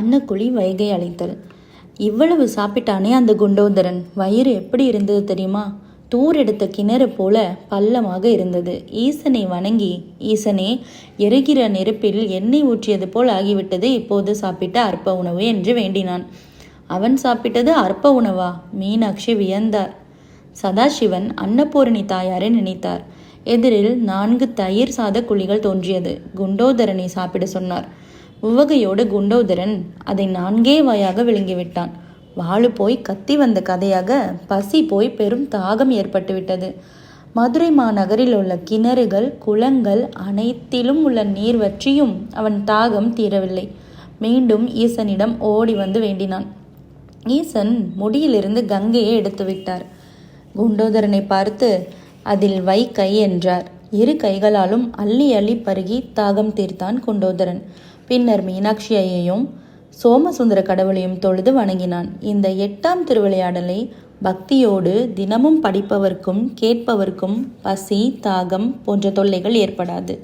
அன்னக்குழி வைகை அழைத்தல். இவ்வளவு சாப்பிட்டானே அந்த குண்டோதரன்? வயிறு எப்படி இருந்தது தெரியுமா? தூர் எடுத்த கிணறு போல பள்ளமாக இருந்தது. ஈசனை வணங்கி ஈசனே எரிகிற நெருப்பில் எண்ணெய் ஊற்றியது போல் ஆகிவிட்டது. இப்போது சாப்பிட்ட அற்ப உணவு என்று வேண்டினான். அவன் சாப்பிட்டது அற்ப உணவா? மீனாட்சி வியந்தார். சதாசிவன் அன்னபூரணி தாயாரை நினைத்தார். எதிரில் நான்கு தயிர் சாத குழிகள் தோன்றியது. குண்டோதரனை சாப்பிட சொன்னார். உவகையோடு குண்டோதரன் அதை நான்கே வாயாக விழுங்கிவிட்டான். வாளு போய் கத்தி வந்த கதையாக பசி போய் பெரும் தாகம் ஏற்பட்டுவிட்டது. மதுரை மாநகரில் உள்ள கிணறுகள் குளங்கள் அனைத்திலும் உள்ள நீர் வற்றியும் அவன் தாகம் தீரவில்லை. மீண்டும் ஈசனிடம் ஓடி வந்து வேண்டினான். ஈசன் முடியிலிருந்து கங்கையை எடுத்து விட்டார். குண்டோதரனை பார்த்து அதில் வை கை என்றார். இரு கைகளாலும் அள்ளி அள்ளி பருகி தாகம் தீர்த்தான் குண்டோதரன். பின்னர் மீனாட்சி ஐயையும் சோமசுந்தர கடவுளையும் தொழுது வணங்கினான். இந்த எட்டாம் திருவிளையாடலை பக்தியோடு தினமும் படிப்பவர்க்கும் கேட்பவர்க்கும் பசி தாகம் போன்ற தொல்லைகள் ஏற்படாது.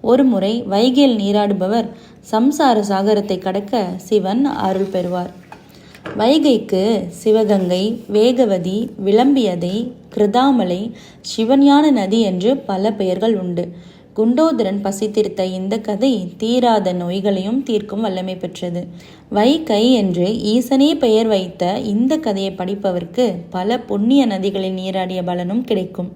ஒரு முறை வைகையில் நீராடுபவர் சம்சார சாகரத்தை கடக்க சிவன் அருள் பெறுவார். வைகைக்கு சிவகங்கை வேகவதி விளம்பியதை கிருதாமலை சிவஞான நதி என்று பல பெயர்கள் உண்டு. குண்டோதரன் பசித்திருத்த இந்த கதை தீராத நோய்களையும் தீர்க்கும் வல்லமை பெற்றது. வைகை என்று ஈசனே பெயர் வைத்த இந்த கதையை படிப்பவர்க்கு பல புண்ணிய நதிகளில் நீராடிய பலனும் கிடைக்கும்.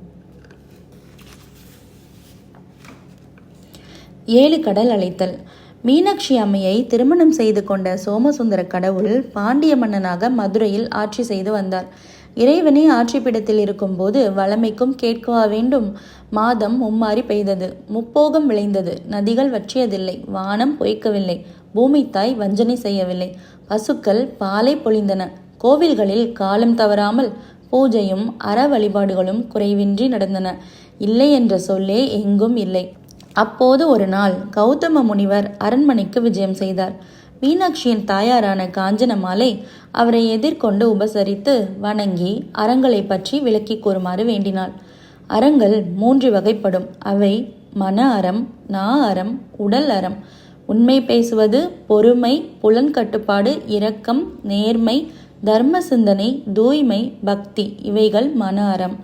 ஏழு கடல் அழைத்தல் மீனாட்சி அம்மையை திருமணம் செய்து கொண்ட சோமசுந்தர கடவுள் பாண்டிய மன்னனாக மதுரையில் ஆட்சி செய்து வந்தார். இறைவனே ஆட்சிப்பிடத்தில் இருக்கும்போது வளமைக்கும் கேட்கவா வேண்டும். மாதம் மும்மாறி பெய்தது. முப்போகம் விளைந்தது. நதிகள் வற்றியதில்லை. வானம் பொய்க்கவில்லை. பூமி தாய் வஞ்சனை செய்யவில்லை. பசுக்கள் பாலை பொழிந்தன. கோவில்களில் காலம் தவறாமல் பூஜையும் அற வழிபாடுகளும் குறைவின்றி நடந்தன. இல்லை என்ற சொல்லே எங்கும் இல்லை. அப்போது ஒரு நாள் கௌதம முனிவர் அரண்மனைக்கு விஜயம் செய்தார். மீனாட்சியின் தாயாரான காஞ்சனமாலை அவரை எதிர்கொண்டு உபசரித்து வணங்கி அறங்களை பற்றி விளக்கி கூறுமாறு வேண்டினாள். அறங்கள் மூன்று வகைப்படும். அவை மன அறம் நா அறம் உடல் அறம். உண்மை பேசுவது பொறுமை புலன்கட்டுப்பாடு இரக்கம் நேர்மை தர்ம சிந்தனை தூய்மை பக்தி. இவைகள் மன அறம்.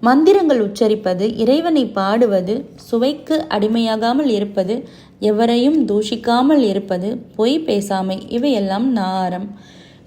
மந்திரங்கள் உச்சரிப்பது இறைவனை பாடுவது சுவைக்கு அடிமையாகாமல் இருப்பது எவரையும் தூஷிக்காமல் இருப்பது பொய் பேசாமை இவையெல்லாம் நாரம்.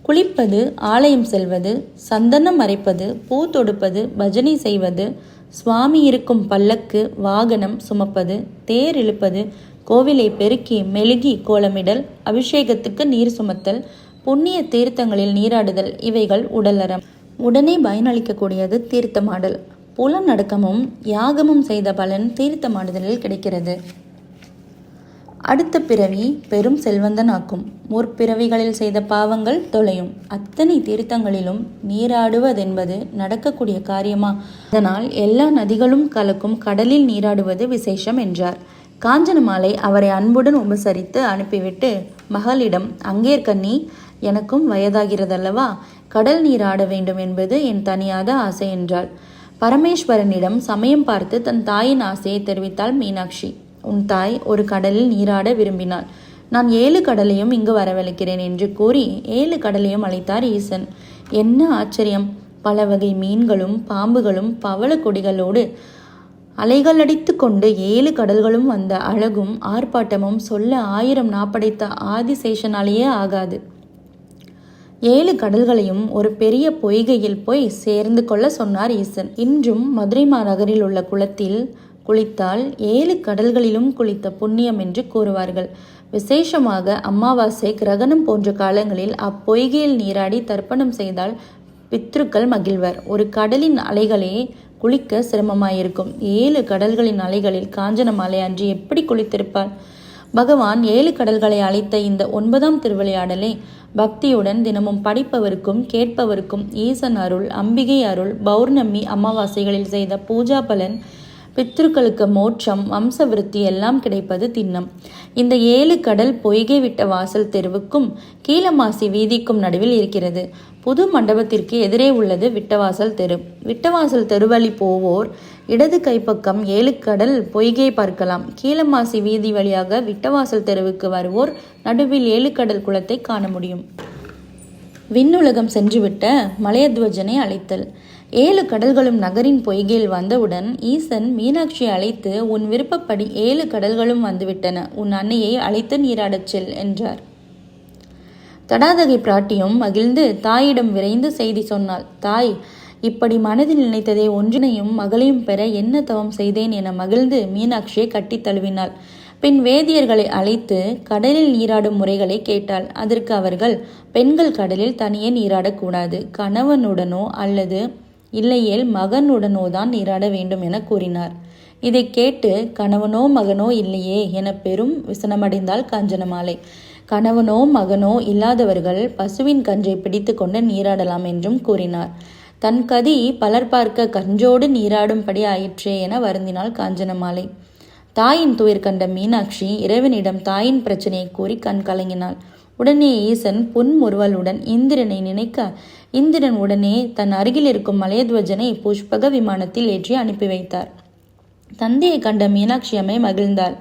குளிப்பது ஆலயம் செல்வது சந்தனம் அரைப்பது பூ தொடுப்பது பஜனை செய்வது சுவாமி இருக்கும் பல்லக்கு வாகனம் சுமப்பது தேர் இழுப்பது கோவிலை பெருக்கி மெழுகி கோலமிடல் அபிஷேகத்துக்கு நீர் சுமத்தல் புண்ணிய தீர்த்தங்களில் நீராடுதல் இவைகள் உடலறம். உடனே பயனளிக்கக்கூடியது தீர்த்தமாடல். புலநடக்கமும் யாகமும் செய்த பலன் தீர்த்தமாடுதலில் கிடைக்கிறது. அடுத்த பிறவி பெரும் செல்வந்தனாக்கும். முற்பிறவிகளில் செய்த பாவங்கள் தொலையும். அத்தனை தீர்த்தங்களிலும் நீராடுவதென்பது நடக்கக்கூடிய காரியமா? அதனால் எல்லா நதிகளும் கலக்கும் கடலில் நீராடுவது விசேஷம் என்றார். காஞ்சனமாலை அவரை அன்புடன் உபசரித்து அனுப்பிவிட்டு மகளிடம் அங்கேற்கண்ணி எனக்கும் வயதாகிறதல்லவா? கடல் நீராட வேண்டும் என்பது என் தனியாத ஆசை என்றாள். பரமேஸ்வரனிடம் சமயம் பார்த்து தன் தாயின் ஆசையை தெரிவித்தாள் மீனாட்சி. உன் தாய் ஒரு கடலில் நீராட விரும்பினாள். நான் ஏழு கடலையும் இங்கு வரவழைக்கிறேன் என்று கூறி ஏழு கடலையும் அழைத்தார் ஈசன். என்ன ஆச்சரியம்? பல வகை மீன்களும் பாம்புகளும் பவள கொடிகளோடு அலைகள் அடித்து கொண்டு ஏழு கடல்களும் வந்த அழகும் ஆர்ப்பாட்டமும் சொல்ல ஆயிரம் நாப்படைத்த ஆதிசேஷனாலேயே ஆகாது. ஏழு கடல்களையும் ஒரு பெரிய பொய்கையில் போய் சேர்ந்து கொள்ள சொன்னார் ஈசன். இன்றும் மதுரை மாநகரில் உள்ள குளத்தில் குளித்தால் ஏழு கடல்களிலும் குளித்த புண்ணியம் என்று கூறுவார்கள். விசேஷமாக அமாவாசை கிரகணம் போன்ற காலங்களில் அப்பொய்கையில் நீராடி தர்ப்பணம் செய்தால் பித்ருக்கள் மகிழ்வர். ஒரு கடலின் அலைகளே குளிக்க சிரமமாயிருக்கும். ஏழு கடல்களின் அலைகளில் காஞ்சனமாலை அன்று எப்படி குளித்திருப்பார் பகவான் ஏழு கடல்களை அழைத்த இந்த ஒன்பதாம் திருவிளையாடலை பக்தியுடன் தினமும் படிப்பவருக்கும் கேட்பவருக்கும் ஈசன் அருள் அம்பிகை அருள் பௌர்ணமி அமாவாசைகளில் செய்த பூஜா பலன் பித்ருக்களுக்கு மோட்சம் வம்ச விருத்தி எல்லாம் கிடைப்பது திண்ணம். இந்த ஏழு கடல் பொய்கை விட்ட வாசல் தெருவுக்கும் கீழமாசி வீதிக்கும் நடுவில் இருக்கிறது. புது மண்டபத்திற்கு எதிரே உள்ளது விட்டவாசல் தெரு. விட்டவாசல் தெருவழி போவோர் இடது கைப்பக்கம் ஏழு கடல் பொய்கை பார்க்கலாம். கீழமாசி வீதி வழியாக விட்டவாசல் தெருவுக்கு வருவோர் நடுவில் ஏழு கடல் குளத்தை காண முடியும். விண்ணுலகம் சென்றுவிட்ட மலையத்வஜனை அழைத்தல். ஏழு கடல்களும் நகரின் பொய்கையில் வந்தவுடன் ஈசன் மீனாட்சியை அழைத்து உன் விருப்பப்படி ஏழு கடல்களும் வந்துவிட்டன. உன் அன்னையை அழைத்து நீராடச் செல் என்றார். தடாதகை பிராட்டியும் மகிழ்ந்து தாயிடம் விரைந்து செய்தி சொன்னாள். தாய் இப்படி மனதில் நினைத்ததை ஒன்றினையும் மகளையும் பெற என்ன தவம் செய்தேன் என மகிழ்ந்து மீனாட்சியை கட்டித் தழுவினாள். பின் வேதியர்களை அழைத்து கடலில் நீராடும் முறைகளை கேட்டாள். அதற்கு அவர்கள் பெண்கள் கடலில் தனியே நீராடக்கூடாது. கணவனுடனோ அல்லது இல்லையேல் மகனுடனோ தான் நீராட வேண்டும் என கூறினார். இதை கேட்டு கணவனோ மகனோ இல்லையே என பெரும் விசனமடைந்தாள் காஞ்சனமாலை. கணவனோ மகனோ இல்லாதவர்கள் பசுவின் கன்றை பிடித்து கொண்டு நீராடலாம் என்றும் கூறினார். தன் கதி பலர் பார்க்க கஞ்சோடு நீராடும்படி ஆயிற்றே என வருந்தினாள் காஞ்சனமாலை. தாயின் துயர் கண்ட மீனாட்சி இறைவனிடம் தாயின் பிரச்சனையை கூறி கண் கலங்கினாள். உடனே ஈசன் புன்முறுவலுடன் இந்திரனை நினைக்க இந்திரன் உடனே தன் அருகில் இருக்கும் மலையத்வஜனை புஷ்பக விமானத்தில் ஏற்றி அனுப்பி வைத்தார். தந்தையை கண்ட மீனாட்சி அம்மை மகிழ்ந்தாள்.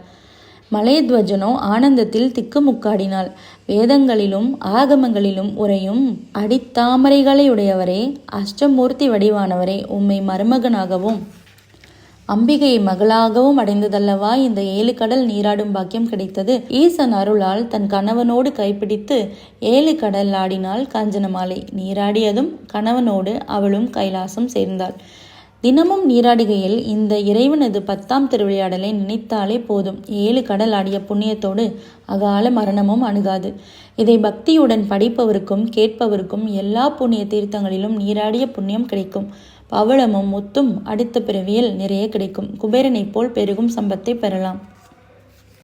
மலையத்வஜனோ ஆனந்தத்தில் திக்குமுக்காடினாள். வேதங்களிலும் ஆகமங்களிலும் உரையும் அடித்தாமரைகளையுடையவரே அஷ்டமூர்த்தி வடிவானவரே உம்மை மருமகனாகவும் அம்பிகையை மகளாகவும் அடைந்ததல்லவா? இந்த ஏழு கடல் நீராடும் பாக்கியம் கிடைத்தது. ஈசன் அருளால் தன் கணவனோடு கைப்பிடித்து ஏழு கடல் ஆடினாள் காஞ்சனமாலை நீராடியதும் கணவனோடு அவளும் கைலாசம் சேர்ந்தாள். தினமும் நீராடுகையில் இந்த இறைவனது பத்தாம் திருவிளையாடலை நினைத்தாலே போதும். ஏழு கடல் ஆடிய புண்ணியத்தோடு அகால மரணமும் அணுகாது. இதை பக்தியுடன் படிப்பவருக்கும் கேட்பவருக்கும் எல்லா புண்ணிய தீர்த்தங்களிலும் நீராடிய புண்ணியம் கிடைக்கும். பவளமும் முத்தும் அடுத்த பிறவியில் நிறைய கிடைக்கும். குபேரனைப் போல் பெருகும் சம்பத்தை பெறலாம்.